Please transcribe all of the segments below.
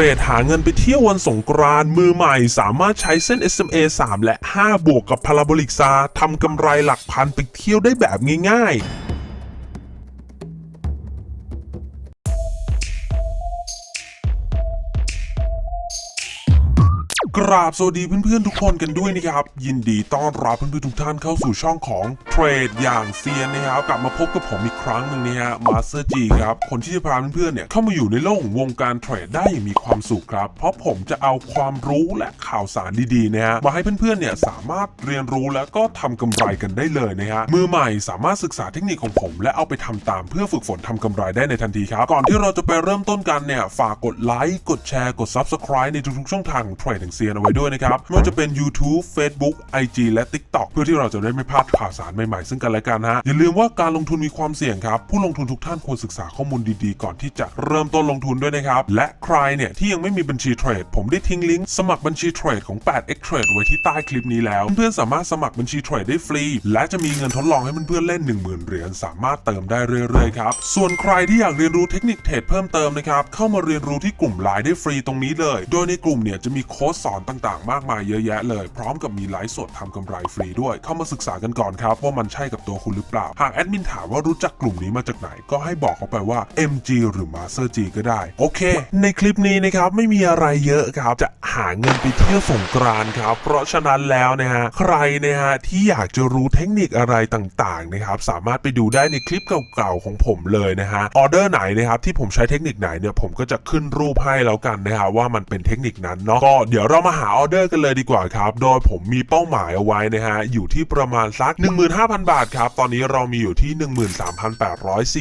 รดหาเงินไปเที่ยววันสงกรานต์มือใหม่สามารถใช้เส้น SMA 3 และ 5 บวกกับพาราโบลิกซาทำกำไรหลักพันไปเที่ยวได้แบบง่ายๆ กราบสวัสดีเพื่อนๆทุกคนกันด้วยนะครับ ยินดีต้อนรับเพื่อนๆทุกท่านเข้าสู่ช่องของเทรดอย่างเซียนนะครับกลับมาพบกับผมอีกครั้งหนึ่งนะฮะมาสเตอร์จีครับคนที่จะพาเพื่อนๆเนี่ยเข้ามาอยู่ในโลกของวงการเทรดได้อย่างมีความสุขครับ เพราะผมจะเอาความรู้และข่าวสารดีๆนะฮะมาให้เพื่อนๆเนี่ยสามารถเรียนรู้แล้วก็ทำกำไรกันได้เลยนะฮะมือใหม่สามารถศึกษาเทคนิคของผม และเอาไปทำตามเพื่อฝึกฝนทำกำไรได้ในทันทีครับก่อนที่เราจะไปเริ่มต้นกันเนี่ยฝากกดไลค์กดแชร์กด Subscribe ในทุกๆช่องทางของเทรดอย่างเซียนเอาไว้ด้วยนะครับไม่ว่าจะเป็น YouTube Facebook IG และ TikTok เพื่อที่เราจะได้ไม่พลาดข่าวสารใหม่ๆ ซึ่งกันและกันฮะอย่าลืมว่าการลงทุนมีความเสี่ยงครับ ผู้ลงทุนทุกท่านควรศึกษาข้อมูลดีๆ ก่อนที่จะเริ่มต้นลงทุนด้วยนะครับ และใครเนี่ยที่ยังไม่มีบัญชีเทรดผมได้ทิ้งลิงก์สมัครบัญชีเทรดของ 8x Trade ไว้ที่ใต้คลิปนี้แล้ว เพื่อนๆสามารถสมัครบัญชีเทรดได้ฟรี และจะมีเงินทดลองให้เพื่อนๆเล่น 10,000 เหรียญสามารถเติมได้เรื่อยๆครับส่วนใครที่อยากเรียนรู้เทคนิคเทรดเพิ่มเติมนะครับเข้ามาเรียนรู้ที่กลุ่มไลน์ได้ฟรีตรงนี้เลย โดยในกลุ่มเนี่ยจะมีโค้ดสอนต่างๆ มากมายเยอะแยะเลย พร้อมกับมีไลฟ์สดทำกำไรฟรีด้วย เข้ามาศึกษากันก่อนครับ ว่ามันใช่กับตัวคุณหรือเปล่า หากแอดมินถามว่ารู้จักกลุ่มนี้มาจากไหน ก็ให้บอกเขาไปว่า MG หรือ Master G ก็ได้ โอเค ในคลิปนี้นะครับไม่มีอะไรเยอะครับ จะหาเงินไปเที่ยวสงกรานครับ เพราะฉะนั้นแล้วนะฮะใครนะฮะที่อยากจะรู้เทคนิคอะไรต่างๆนะครับสามารถไปดูได้ในคลิปเก่าๆของผมเลยนะฮะออเดอร์ไหนนะครับที่ผมใช้เทคนิคไหนเนี่ยผมก็จะขึ้นรูปให้แล้วกันนะฮะว่ามันเป็นเทคนิคนั้นเนาะก็เดี๋ยวเรามาหาออเดอร์กันเลยดีกว่าครับ โดยผมมีเป้าหมายเอาไว้นะฮะ อยู่ที่ประมาณสัก 15,000 บาทครับ ตอนนี้เรามีอยู่ที่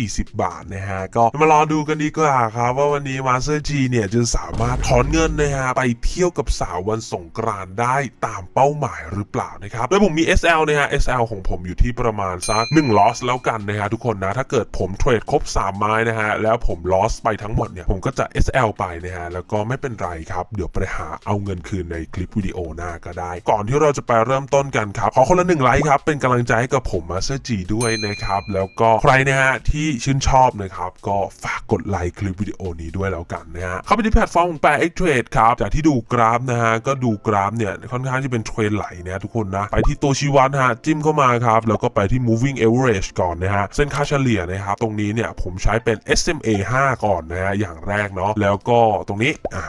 13,840 บาทนะฮะ ก็มารอดูกันดีกว่าครับ ว่าวันนี้มาสเตอร์จีเนี่ยจะสามารถถอนเงินนะฮะ ไปเที่ยวกับสาววันสงกรานต์ได้ตามเป้าหมายหรือเปล่านะครับ โดยผมมี SL นะฮะ SL ของผมอยู่ที่ประมาณสัก1 loss แล้วกันนะฮะทุกคนนะ ถ้าเกิดผมเทรดครบ 3 ไม้นะฮะ แล้วผม loss ไปทั้งหมดเนี่ย ผมก็จะ SL ไปนะฮะ แล้วก็ไม่เป็นไรครับ เดี๋ยวไปหาเอาเงินคืนในคลิปวิดีโอหน้าก็ได้ ก่อนที่เราจะไปเริ่มต้นกันครับ ขอคนละหนึ่งไลค์ครับ เป็นกำลังใจให้กับผมมาสเตอร์จีด้วยนะครับ แล้วก็ใครนะฮะที่ชื่นชอบนะครับ ก็ฝากกดไลค์คลิปวิดีโอนี้ด้วยแล้วกันนะฮะเข้าไปที่แพลตฟอร์มของแปร X Trade ครับจากที่ดูกราฟนะฮะก็ดูกราฟเนี่ยค่อนข้างที่เป็นเทรนไหลนะทุกคนนะไปที่ตัวชี้วัดฮะจิ้มเข้ามาครับแล้วก็ไปที่ moving average ก่อนนะฮะเส้นค่าเฉลี่ยนะครับตรงนี้เนี่ยผมใช้เป็น SMA 5 ก่อนนะฮะอย่างแรกเนาะแล้วก็ตรงนี้อะ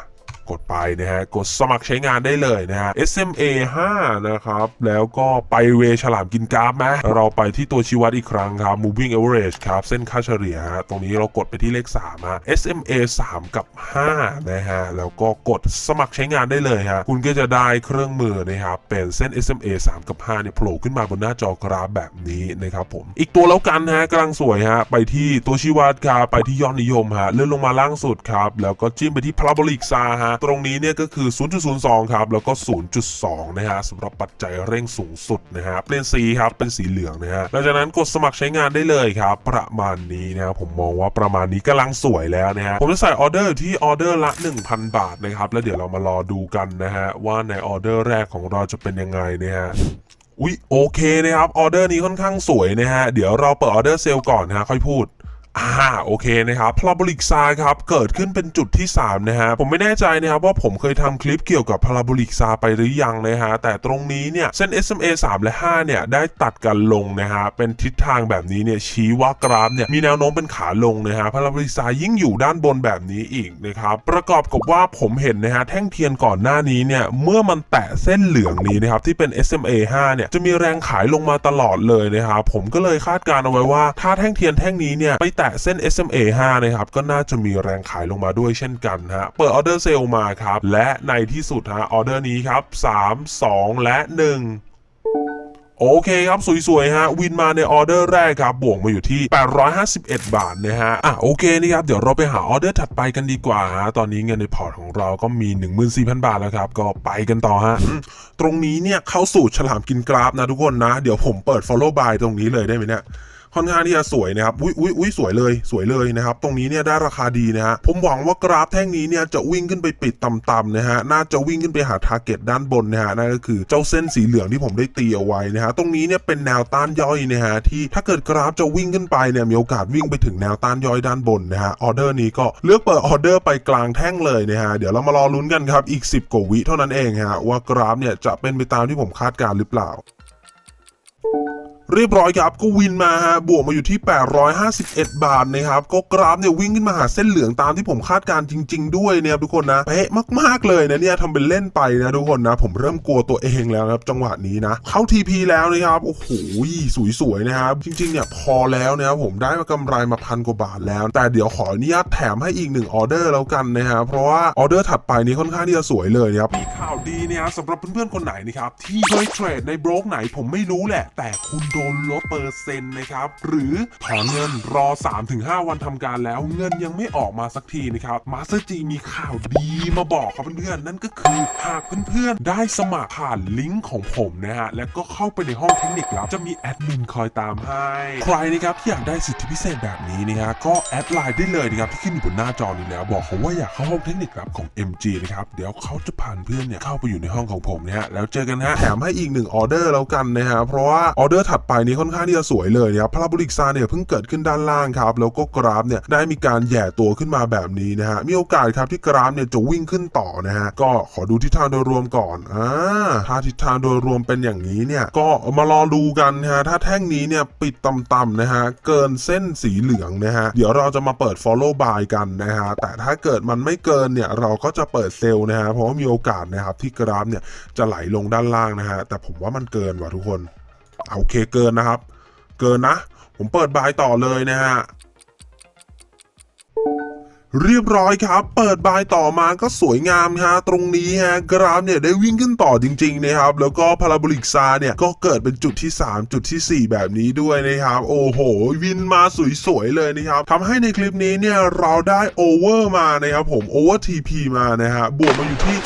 กดไปนะฮะกดสมัครใช้งานได้เลยนะฮะ SMA 5 นะครับ แล้วก็ไปเวฉลามกินกราฟไหมเราไปที่ตัวชี้วัดอีกครั้งครับ moving average ครับ เส้นค่าเฉลี่ยฮะตรงนี้เรากดไปที่เลข3ฮะ SMA 3 กับ 5 นะฮะ แล้วก็กดสมัครใช้งานได้เลยฮะ คุณก็จะได้เครื่องมือนะครับ เป็นเส้น SMA 3 กับ 5 เนี่ยโผล่ขึ้นมาบนหน้าจอกราฟแบบนี้นะครับผม อีกตัวแล้วกันฮะกำลังสวยฮะ ไปที่ตัวชี้วัดครับ ไปที่ยอดนิยมฮะ เลื่อนลงมาล่างสุดครับ แล้วก็จิ้มไปที่ parabolic SAR ฮะตรงนี้เนี่ยก็คือ 0.02 ครับ แล้วก็ 0.2 นะฮะสำหรับปัจจัยเร่งสูงสุดนะฮะเปลี่ยนสีครับเป็นสีเหลืองนะฮะหลังจากนั้นกดสมัครใช้งานได้เลยครับ ประมาณนี้นะครับผมมองว่าประมาณนี้กำลังสวยแล้วนะฮะผมจะใส่ออเดอร์ที่ออเดอร์ละ 1,000 บาทนะครับ แล้วเดี๋ยวเรามารอดูกันนะฮะว่าในออเดอร์แรกของเราจะเป็นยังไงนะฮะอุ๊ยโอเคนะครับออเดอร์นี้ค่อนข้างสวยนะฮะเดี๋ยวเราเปิดออเดอร์เซลล์ก่อนนะฮะค่อยพูด อ่าโอเคนะครับพาราโบลิกซาครับเกิดขึ้นเป็นจุดที่ 3 นะฮะ ผมไม่แน่ใจนะครับว่าผมเคยทำคลิปเกี่ยวกับพาราโบลิกซาไปหรือยังนะฮะ แต่ตรงนี้เนี่ย เส้น SMA 3 และ 5 เนี่ย ได้ตัดกันลงนะฮะ เป็นทิศทางแบบนี้เนี่ย ชี้ว่ากราฟเนี่ย มีแนวโน้มเป็นขาลงนะฮะพาราโบลิกซายิ่งอยู่ด้านบนแบบนี้อีกนะครับ ประกอบกับว่าผมเห็นนะฮะแท่งเทียนก่อนหน้านี้เนี่ย เมื่อมันแตะเส้นเหลืองนี้นะครับที่เป็น SMA 5 เนี่ยจะมีแรงขายลงมาตลอดเลยนะครับผมก็เลยคาดการณ์เอาไว้ว่าถ้าแท่งเทียนแท่งนี้เนี่ยไปแแตะเส้น SMA 5นะครับก็น่าจะมีแรงขายลงมาด้วยเช่นกันฮะเปิดออเดอร์เซลมาครับ และในที่สุดฮะออเดอร์นี้ครับ 3 2 และ 1โอเคครับ สวยๆฮะวินมาในออเดอร์แรกครับบวกมาอยู่ที่ 851 บาทนะฮะอะโอเคนี่ครับเดี๋ยวเราไปหาออเดอร์ถัดไปกันดีกว่าฮะตอนนี้เงินในพอร์ตของเราก็มี 14,000 บาทแล้วครับ ก็ไปกันต่อฮะ ตรงนี้เนี่ยเข้าสู่ฉลามกินกราฟนะทุกคนนะ เดี๋ยวผมเปิด follow by ตรงนี้เลยได้ไหมเนี่ย ค่อนข้างที่จะสวยนะครับอุ้ยอุ้ยอุ้ยสวยเลยสวยเลยนะครับ ตรงนี้เนี่ยได้ราคาดีนะฮะผมหวังว่ากราฟแท่งนี้เนี่ยจะวิ่งขึ้นไปปิดต่ำๆนะฮะน่าจะวิ่งขึ้นไปหาทาร์เก็ตด้านบนนะฮะนั่นก็คือเจ้าเส้นสีเหลืองที่ผมได้ตีเอาไว้นะฮะตรงนี้เนี่ยเป็นแนวต้านย่อยนะฮะที่ถ้าเกิดกราฟจะวิ่งขึ้นไปเนี่ยมีโอกาสวิ่งไปถึงแนวต้านย่อยด้านบนนะฮะออเดอร์นี้ก็เลือกเปิดออเดอร์ไปกลางแท่งเลยนะฮะเดี๋ยวเรามารอลุ้นกันครับอีก 10กว่าวิเท่านั้นเองฮะว่ากราฟเนี่ยจะเป็นไปตามที่ผมคาดการหรือเปล่า เรียบร้อยครับก็วินมาฮะบวกมาอยู่ที่ 851 บาทนะครับก็กราฟเนี่ยวิ่งขึ้นมาหาเส้นเหลืองตามที่ผมคาดการณ์จริง ๆ ด้วยเนี่ยทุกคนนะเป๊ะมากๆเลยนะเนี่ยทำเป็นเล่นไปนะทุกคนนะผมเริ่มกลัวตัวเองแล้วครับจังหวะนี้นะเข้า TP แล้วนะครับโอ้โหสวยๆนะครับจริงๆเนี่ยพอแล้วนะครับผมได้มากำไรมาพันกว่าบาทแล้ว แต่เดี๋ยวขออนุญาตแถมให้อีกหนึ่งออเดอร์แล้วกันนะฮะเพราะว่าออเดอร์ถัดไปนี้ค่อนข้างที่จะสวยเลยนะครับมีข่าวดีเนี่ยสำหรับเพื่อนๆคนไหนนะครับที่เคยเทรดในบล็อกไหนผมไม่รู้แหละ แต่คุณโดนลดเปอร์เซ็นต์นะครับ หรือถอนเงินรอ 3-5 วันทำการแล้วเงินยังไม่ออกมาสักทีนะครับมาสเตอร์จีมีข่าวดีมาบอกครับเพื่อนๆนั่นก็คือหากเพื่อนๆได้สมัครผ่านลิงก์ของผมนะฮะแล้วก็เข้าไปในห้องเทคนิคลับจะมีแอดมินคอยตามให้ ใครนะครับที่อยากได้สิทธิพิเศษแบบนี้นะฮะก็แอดไลน์ได้เลยนะครับที่ขึ้นอยู่บนหน้าจอนี้แล้วบอกเขาว่าอยากเข้าห้องเทคนิคลับของ MG นะครับเดี๋ยวเขาจะพานเพื่อนเนี่ยเข้าไปอยู่ในห้องของผมนะฮะแล้วเจอกันฮะแถมให้อีกหนึ่งออเดอร์แล้วกันนะฮะเพราะว่าออเดอร์ถัดไปนี้ค่อนข้างที่จะสวยเลยนะครับพาราโบลิกซาเนี่ยเพิ่งเกิดขึ้นด้านล่างครับแล้วก็กราฟเนี่ยได้มีการแย่ตัวขึ้นมาแบบนี้นะฮะมีโอกาสครับที่กราฟเนี่ยจะวิ่งขึ้นต่อนะฮะก็ขอดูทิศทางโดยรวมก่อนอ่าถ้าทิศทางโดยรวมเป็นอย่างนี้เนี่ยก็มารอดูกันนะฮะถ้าแท่งนี้เนี่ยปิดต่ำๆนะฮะเกินเส้นสีเหลืองนะฮะเดี๋ยวเราจะมาเปิด follow buy กันนะฮะแต่ถ้าเกิดมันไม่เกินเนี่ยเราก็จะเปิดเซลล์นะฮะเพราะว่ามีโอกาสนะครับที่กราฟเนี่ยจะไหลลงด้านล่างนะฮะแต่ผมว่ามันเกินว่ะทุกคน โอเคเกินนะครับ เกินนะ ผมเปิดบายต่อเลยนะฮะ เรียบร้อยครับ เปิดบายต่อมาก็สวยงามฮะตรงนี้ฮะกราฟเนี่ยได้วิ่งขึ้นต่อจริงๆนะครับ แล้วก็พาราโบลิกซาเนี่ยก็เกิดเป็นจุดที่ 3 จุดทีสี่ 4 แบบนี้ด้วยนะครับ โอ้โห วินมาสวยๆเลยนะครับทำให้ในคลิปนี้เนี่ยเราได้โอเวอร์มานะครับผมโอเวอร์ทีพีมานะฮะบวกมาอยู่ที่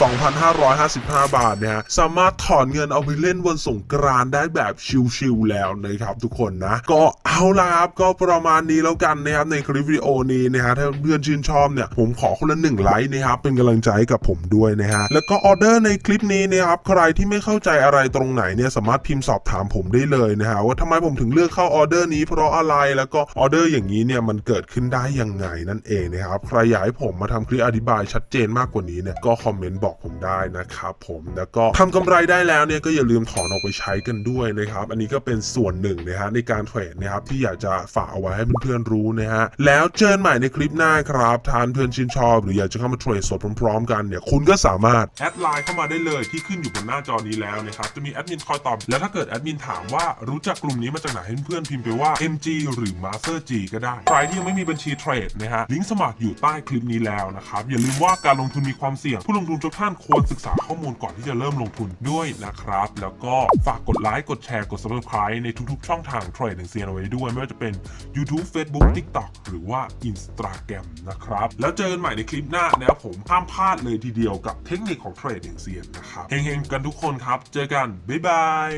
2,555 บาทนะฮะสามารถถอนเงินเอาไปเล่นวันสงกรานได้แบบชิลๆแล้วนะครับทุกคนนะก็เอาละครับก็ประมาณนี้แล้วกันนะครับในคลิปวิดีโอนี้นะฮะถ้าเพื่อนชื่นชอบเนี่ยผมขอคนละหนึ่งไลค์นะครับเป็นกำลังใจกับผมด้วยนะฮะแล้วก็ออเดอร์ในคลิปนี้นะครับใครที่ไม่เข้าใจอะไรตรงไหนเนี่ยสามารถพิมพ์สอบถามผมได้เลยนะฮะว่าทำไมผมถึงเลือกเข้าออเดอร์นี้เพราะอะไรแล้วก็ออเดอร์อย่างนี้เนี่ยมันเกิดขึ้นได้ยังไงนั่นเองนะครับใครอยากให้ผมมาทำคลิปอธิบายชัดเจนมากกว่านี้เนี่ยก็คอมเมนต์บอกผมได้นะครับผมแล้วก็ทำกำไรได้แล้วเนี่ยก็อย่าลืมถอนออกไปใช้กันด้วยนะครับอันนี้ก็เป็นส่วนหนึ่งนะฮะในการเทรดนะครับที่อยากจะฝากเอาไว้ให้เพื่อนๆรู้นะฮะแล้วเจอกันใหม่ในคลิปหน้าครับทานเพื่อนชื่นชอบ หรืออยากจะเข้ามาเทรดสดพร้อมๆกันเนี่ยคุณก็สามารถแอดไลน์เข้ามาได้เลยที่ขึ้นอยู่บนหน้าจอนี้แล้วนะครับจะมีแอดมินคอยตอบแล้วถ้าเกิดแอดมินถามว่ารู้จักกลุ่มนี้มาจากไหนให้เพื่อนๆพิมพ์ไปว่า MG หรือ Master G ก็ได้ใครที่ยังไม่มีบัญชีเทรดนะฮะลิงก์สมัครอยู่ใต้คลิปนี้แล้วนะครับอย่าลืมว่าการลงทุนมีความเสี่ยง ผู้ลงทุนทุกท่านควรศึกษาข้อมูลก่อนที่จะเริ่มลงทุนด้วยนะครับ แล้วก็ฝากกดไลค์กดแชร์กด subscribe ในทุกๆ ช่องทางเทรดของเซียนเอาไว้ด้วยไม่ว่าจะเป็น YouTube Facebook TikTok หรือว่า Instagram นะครับแล้วเจอกันใหม่ในคลิปหน้านะครับผมห้ามพลาดเลยทีเดียวกับเทคนิคของเทรดอย่างเซียนนะครับเฮงๆกันทุกคนครับ เจอกัน บ๊ายบาย